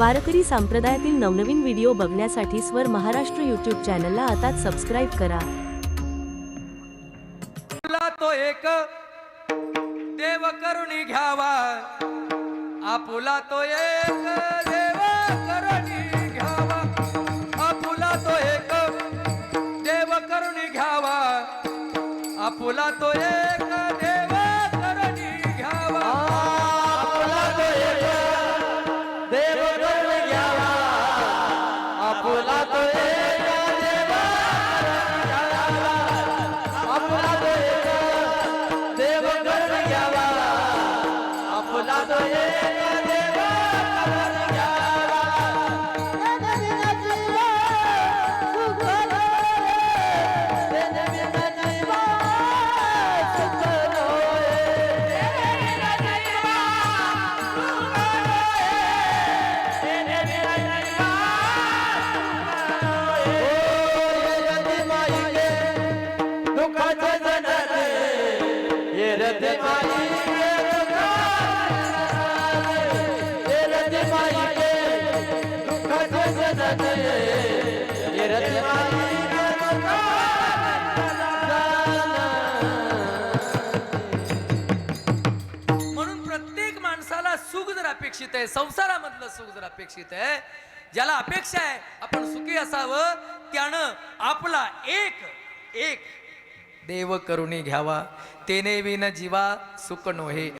वारकरी संप्रदायातील नवनवीन व्हिडिओ बघण्यासाठी स्वर महाराष्ट्र यूट्यूब चॅनलला आता सबस्क्राईब करा. तो एक देव करुणी घ्यावा. आपुला तो एक देव करुणी घ्यावा. आपुला तो एक देव करुणी घ्यावा. आपुला तो एक आपुला म्हणून प्रत्येक माणसाला सुख जर अपेक्षित आहे संसारामधलं सुख जर अपेक्षित आहे ज्याला अपेक्षा आहे आपण सुखी असावं त्यानं आपला एक एक देव करुणी घ्यावा. तेने विन जीवा सुख नोहे.